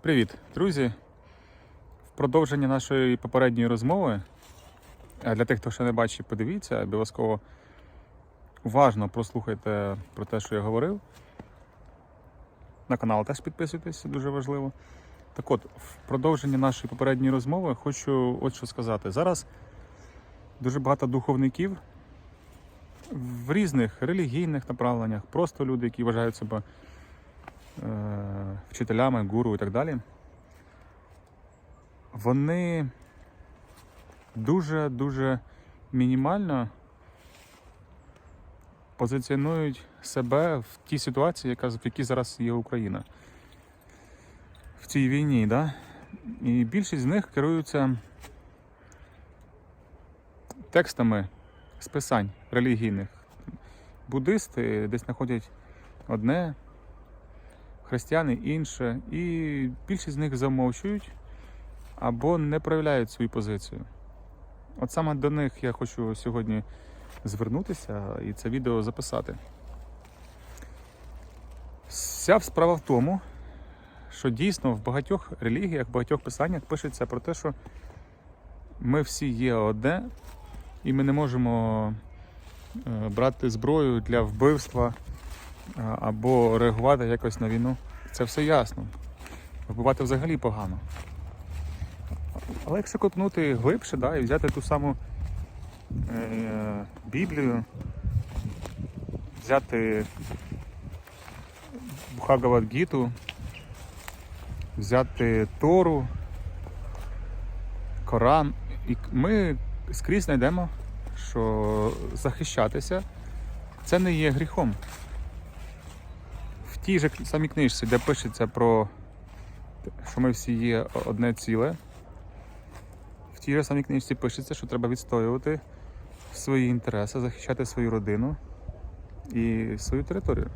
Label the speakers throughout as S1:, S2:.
S1: Привіт, друзі! В продовження нашої попередньої розмови, а для тих, хто ще не бачив, подивіться, обов'язково уважно прослухайте про те, що я говорив. На канал теж підписуйтесь, дуже важливо. Так от, в продовження нашої попередньої розмови хочу от що сказати. Зараз дуже багато духовників в різних релігійних направленнях, просто люди, які вважають себе вчителями, гуру і так далі, вони дуже-дуже мінімально позиціонують себе в тій ситуації, в якій зараз є Україна. В цій війні, да? І більшість з них керуються текстами з писань релігійних. Буддисти десь знаходять одне, християни інше, і більшість з них замовчують або не проявляють свою позицію. От саме до них я хочу сьогодні звернутися і це відео записати. Вся справа в тому, що дійсно в багатьох релігіях, в багатьох писаннях пишеться про те, що ми всі є одне, і ми не можемо е, брати зброю для вбивства або реагувати якось на війну. Це все ясно. Вбивати взагалі погано. Але якщо копнути глибше, да, і взяти ту саму е, Біблію, взяти Бхагавадгіту, взяти Тору, Коран, і ми скрізь знайдемо, що захищатися це не є гріхом. Тій же самій книжці, де пишеться про що ми всі є одне ціле, в тій же самій книжці пишеться, що треба відстоювати свої інтереси, захищати свою родину і свою територію.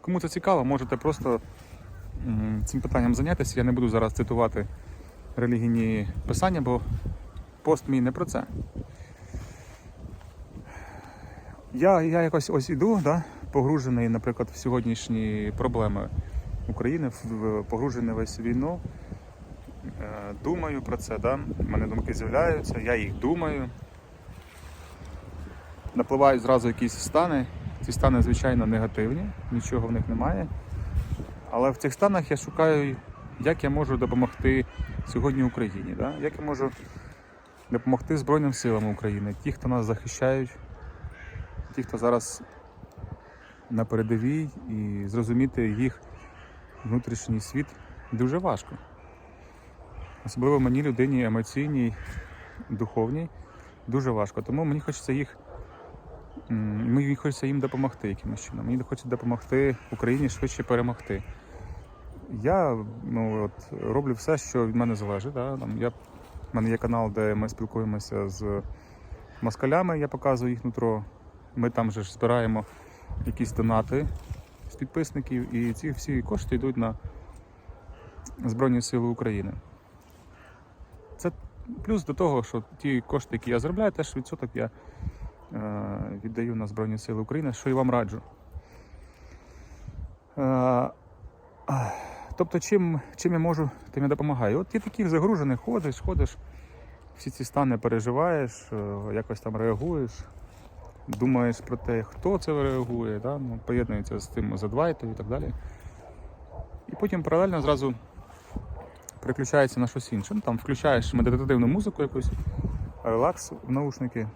S1: Кому це цікаво, можете просто цим питанням зайнятися. Я не буду зараз цитувати релігійні писання, бо пост мій не про це. Я, я якось ось іду, да, погружений, наприклад, в сьогоднішні проблеми України, в- в- погружений весь війну. Е, Думаю про це, да? У мене думки з'являються, я їх думаю. Напливають зразу якісь стани. Ці стани, звичайно, негативні, нічого в них немає. Але в цих станах я шукаю, як я можу допомогти сьогодні Україні. Да? Як я можу допомогти Збройним силам України, ті, хто нас захищають, ті, хто зараз на передовій, і зрозуміти їх внутрішній світ дуже важко. Особливо мені, людині емоційній, духовній, дуже важко. Тому мені хочеться їх. Мені хочеться їм допомогти якимось чином. Мені хочеться допомогти Україні швидше перемогти. Я ну, от, роблю все, що від мене залежить. Да? Там, я, в мене є канал, де ми спілкуємося з москалями, я показую їх нутро. Ми там же ж збираємо якісь донати з підписників, і ці всі кошти йдуть на Збройні Сили України. Це плюс до того, що ті кошти, які я заробляю, теж відсоток я е, віддаю на Збройні Сили України, що і вам раджу. Е, тобто, чим, чим я можу, тим я допомагаю. От ти такий загружений, ходиш, ходиш, всі ці стани переживаєш, е, якось там реагуєш, думаєш про те, хто це реагує, да? ну, поєднується з тим задвайтою і так далі. І потім паралельно зразу переключається на щось інше. Ну, там включаєш медитативну музику якусь, релакс в наушники.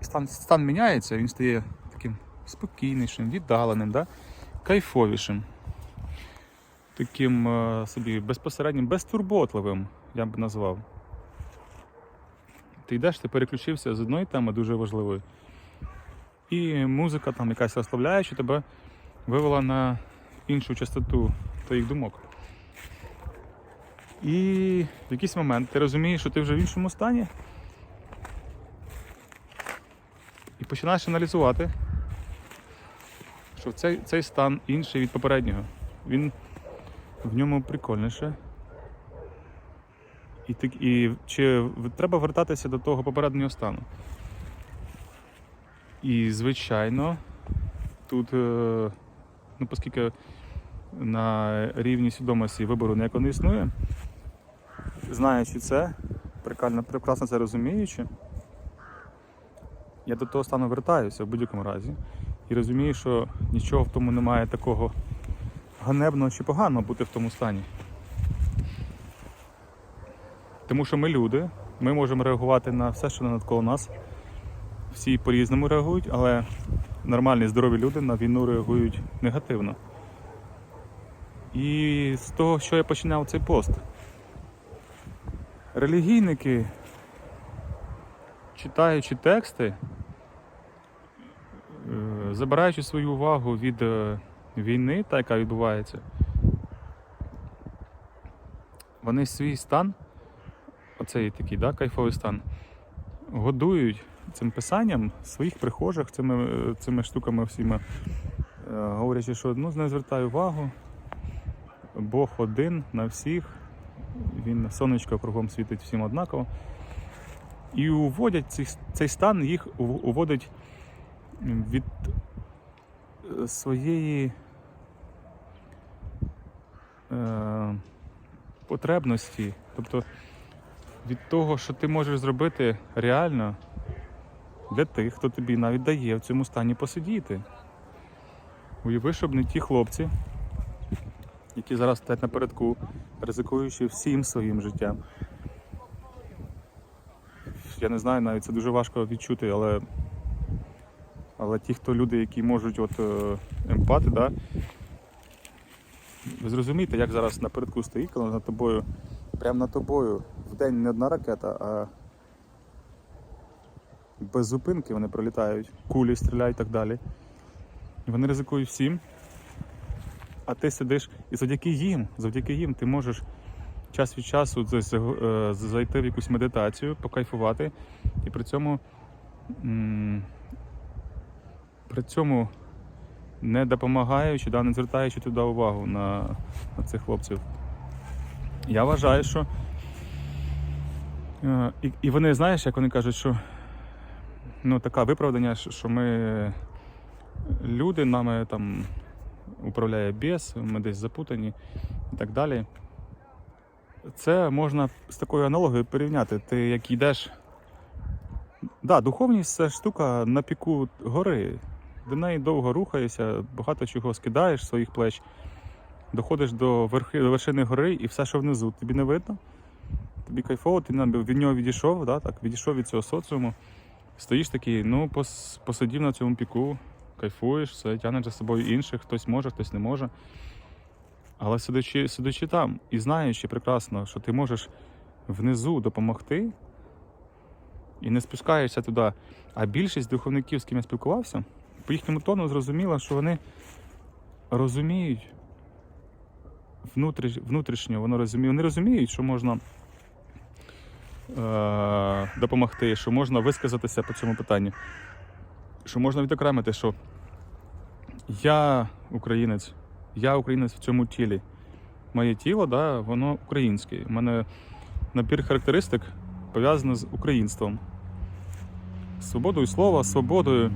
S1: І стан, стан міняється, він стає таким спокійнішим, віддаленим, да? кайфовішим. Таким е, собі безпосереднім, безтурботливим, я б назвав. Ти йдеш, ти переключився з одної теми дуже важливої. І музика там якась розслабляюча тебе вивела на іншу частоту твоїх думок. І в якийсь момент ти розумієш, що ти вже в іншому стані. І починаєш аналізувати, що цей, цей стан інший від попереднього. Він в ньому прикольніше. І, ти, і чи треба вертатися до того попереднього стану? І, звичайно, тут, е, ну, оскільки на рівні свідомості вибору ніякого не існує. Знаючи це, прикольно, прекрасно це розуміючи, я до того стану вертаюся в будь-якому разі і розумію, що нічого в тому немає такого ганебного чи поганого бути в тому стані. Тому що ми люди, ми можемо реагувати на все, що навколо нас. Всі по-різному реагують, але нормальні, здорові люди на війну реагують негативно. І з того, що я починав цей пост. Релігійники, читаючи тексти, е, забираючи свою увагу від е, війни, та яка відбувається, вони свій стан, оцей такий да, кайфовий стан, годують цим писанням своїх прихожих, цими, е, цими штуками всіма, е, говорячи, що ну, не звертаю увагу, Бог один на всіх, він сонечко кругом світить всім однаково. І уводять цей, цей стан, їх уводить від е, своєї е, потребності, тобто від того, що ти можеш зробити реально для тих, хто тобі навіть дає в цьому стані посидіти. Уяви, щоб не ті хлопці, які зараз стоять напередку, ризикуючи всім своїм життям. Я не знаю, навіть це дуже важко відчути, але, але ті, хто люди, які можуть от, е, емпати, да, ви зрозумієте, як зараз напередку стоїть, коли над тобою, прямо над тобою, в день не одна ракета, а без зупинки вони пролітають, кулі стріляють і так далі. Вони ризикують всім. А ти сидиш і завдяки їм, завдяки їм ти можеш час від часу е, зайти в якусь медитацію, покайфувати, і при цьому, при цьому не допомагаючи, да, не звертаючи туди увагу на, на цих хлопців. Я вважаю, що. е, І, і вони, знаєш, як вони кажуть, що ну, таке виправдання, що ми люди, нами там управляє біс, ми десь запутані і так далі. Це можна з такою аналогією порівняти. Ти як йдеш. Да, духовність це штука на піку гори. До неї довго рухаєшся, багато чого скидаєш з своїх плеч, доходиш до, верхи, до вершини гори і все, що внизу, тобі не видно. Тобі кайфово, ти від нього відійшов, да, так, відійшов від цього соціуму. Стоїш такий, ну, пос, посидів на цьому піку, кайфуєш, все, тягнеш за собою інших, хтось може, хтось не може. Але сидячи, сидячи там і знаючи прекрасно, що ти можеш внизу допомогти і не спускаєшся туди. А більшість духовників, з ким я спілкувався, по їхньому тону зрозуміло, що вони розуміють внутрішньо, вони розуміють, вони розуміють, що можна е, допомогти, що можна висказатися по цьому питанню, що можна відокремити, що я українець, я українець в цьому тілі. Моє тіло, да, воно українське. У мене набір характеристик пов'язаний з українством. Свободою слова, свободою,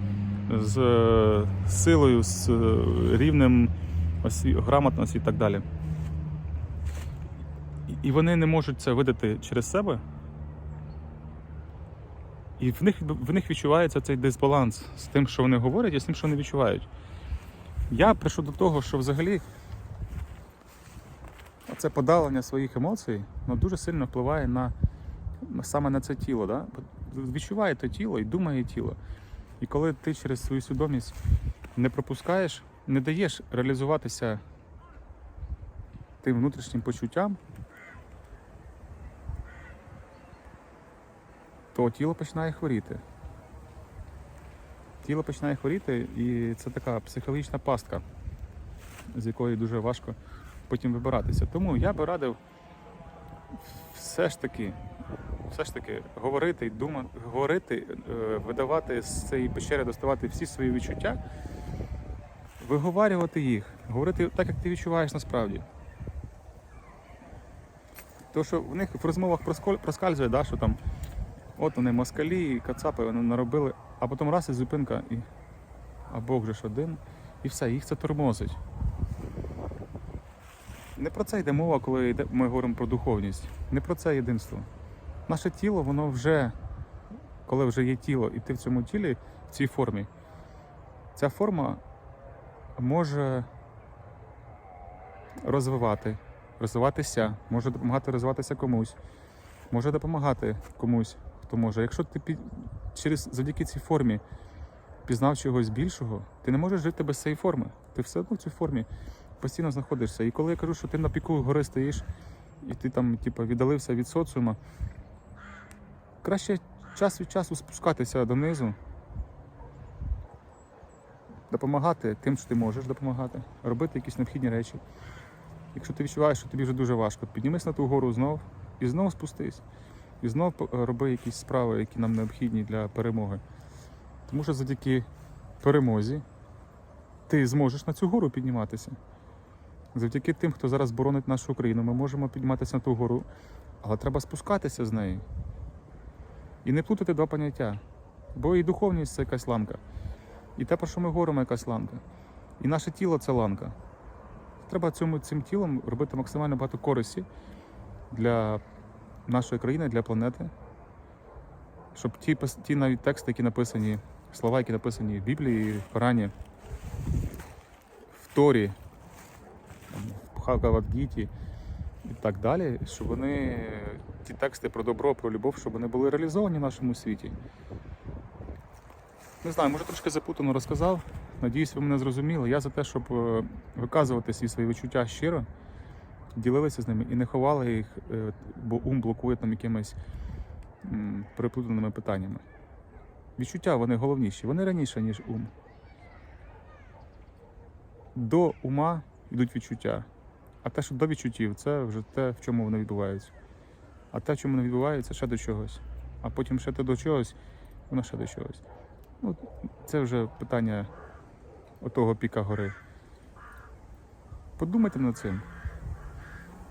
S1: з е, силою, з е, рівнем осві... грамотності і так далі. І- вони не можуть це видати через себе. І в них, в них відчувається цей дисбаланс з тим, що вони говорять, і з тим, що вони відчувають. Я прийшов до того, що взагалі це подавлення своїх емоцій ну, дуже сильно впливає на- саме на це тіло. Да? Відчуває те тіло і думає тіло. І коли ти через свою свідомість не пропускаєш, не даєш реалізуватися тим внутрішнім почуттям, то тіло починає хворіти. Тіло починає хворіти, і це така психологічна пастка, з якої дуже важко потім вибиратися. Тому я би радив все ж таки, все ж таки говорити, думати, говорити, е, видавати з цієї печери, доставати всі свої відчуття, виговарювати їх, говорити так, як ти відчуваєш насправді. То, що в них в розмовах проскальзує, да, що там от вони москалі, кацапи вони наробили, а потім раз і зупинка, і а Бог же ж один, і все, їх це тормозить. Не про це йде мова, коли ми говоримо про духовність. Не про це єдинство. Наше тіло, воно вже, коли вже є тіло, і ти в цьому тілі, в цій формі, ця форма може розвивати, розвиватися, може допомагати розвиватися комусь, може допомагати комусь, хто може. Якщо ти під, через завдяки цій формі пізнав чогось більшого, ти не можеш жити без цієї форми. Ти все одно в цій формі постійно знаходишся. І коли я кажу, що ти на піку гори стоїш, і ти там, типу, віддалився від соціума, краще час від часу спускатися донизу, допомагати тим, що ти можеш допомагати, робити якісь необхідні речі. Якщо ти відчуваєш, що тобі вже дуже важко, піднімись на ту гору знов і знов спустись. І знов е, роби якісь справи, які нам необхідні для перемоги. Тому що завдяки перемозі ти зможеш на цю гору підніматися. Завдяки тим, хто зараз боронить нашу Україну, ми можемо підніматися на ту гору, але треба спускатися з неї. І не плутати два поняття. Бо і духовність це якась ланка. І те, про що ми говоримо, якась ланка. І наше тіло це ланка. Треба цьому, цим тілом робити максимально багато користі для нашої країни, для планети. Щоб ті, ті навіть тексти, які написані, слова, які написані в Біблії, в Корані, в Торі, в Хагавадгіті і так далі, щоб вони, ті тексти про добро, про любов, щоб вони були реалізовані в нашому світі. Не знаю, може трошки запутано розказав. Надіюсь, ви мене зрозуміли. Я за те, щоб е, виказувати всі свої відчуття щиро, ділилися з ними і не ховали їх, е, бо ум блокує там якимись переплутаними питаннями. Відчуття вони головніші, вони раніше, ніж ум. До ума йдуть відчуття. А те, що до відчуттів, це вже те, в чому вони відбуваються. А те, чому вони відбуваються, ще до чогось. А потім ще те до чогось, воно ще до чогось. Ну, це вже питання отого піка гори. Подумайте над цим.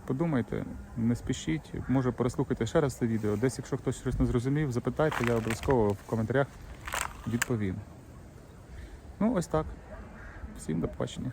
S1: Подумайте, не спішіть, може переслухайте ще раз це відео. Десь, якщо хтось щось не зрозумів, запитайте, я обов'язково в коментарях відповім. Ну, ось так. Всім до побачення.